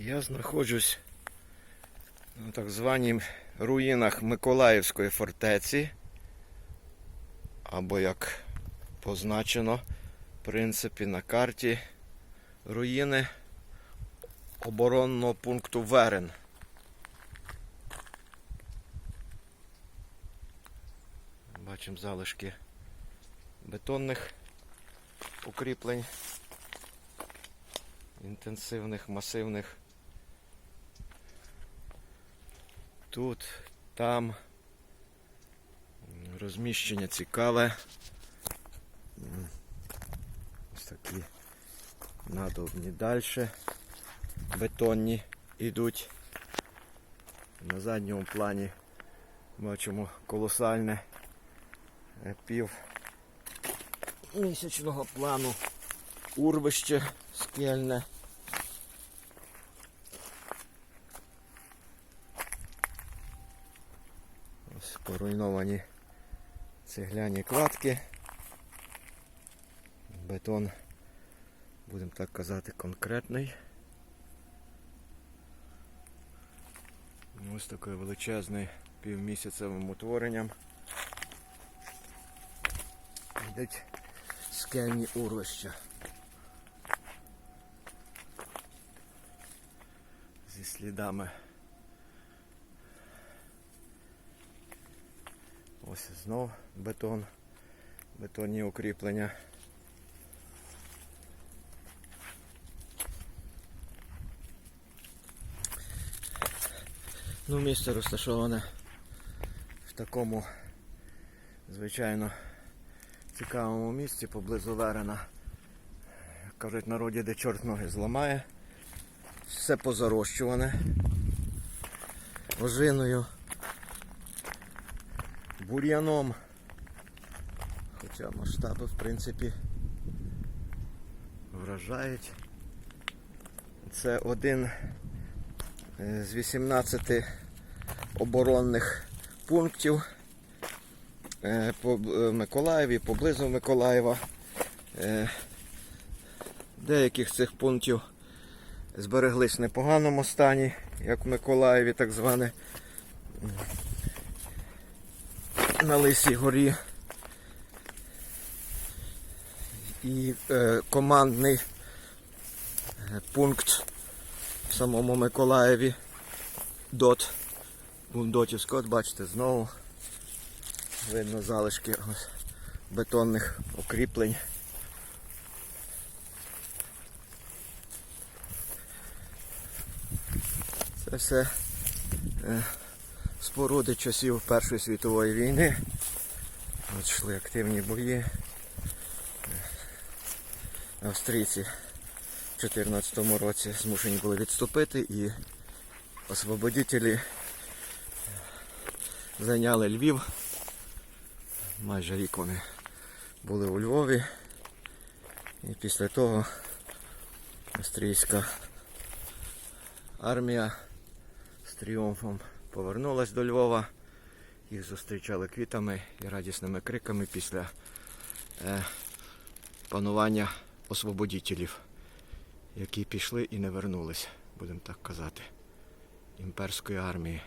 Я знаходжусь на так званій руїнах Миколаївської фортеці, або як позначено, в принципі, на карті руїни оборонного пункту Верен. Бачимо залишки бетонних укріплень, інтенсивних, масивних. Тут, там розміщення цікаве. Ось такі надовбні далі. Бетонні йдуть. На задньому плані бачимо колосальне пів місячного плану урвище скельне. Ось поруйновані цегляні кладки. Бетон, будемо так казати, конкретний. Ось такий величезний півмісяцевим утворенням. Йдуть скельні урвища. Зі слідами. Ось знов бетон, бетонні укріплення. Ну, місце розташоване в такому, звичайно, цікавому місці поблизу Верена. Кажуть, народі, де чорт ноги зламає. Все позарощуване. Ожиною. Бур'яном. Хоча масштаби, в принципі, вражають. Це один е, з 18 оборонних пунктів е, по е, Миколаєві, поблизу Миколаєва. Деяких з цих пунктів збереглись в непоганому стані, як в Миколаєві, так зване на Лисій горі. І е, командний е, пункт в самому Миколаєві. Дот. Бундотівська, от бачите, знову видно залишки ось бетонних укріплень. Це все е, споруди часів Першої світової війни. От йшли активні бої. Австрійці в 2014 році змушені були відступити і освободителі зайняли Львів. Майже рік вони були у Львові. І після того австрійська армія з тріумфом повернулась до Львова. Їх зустрічали квітами і радісними криками після е, панування освободітелів, які пішли і не вернулись, будемо так казати, імперської армії.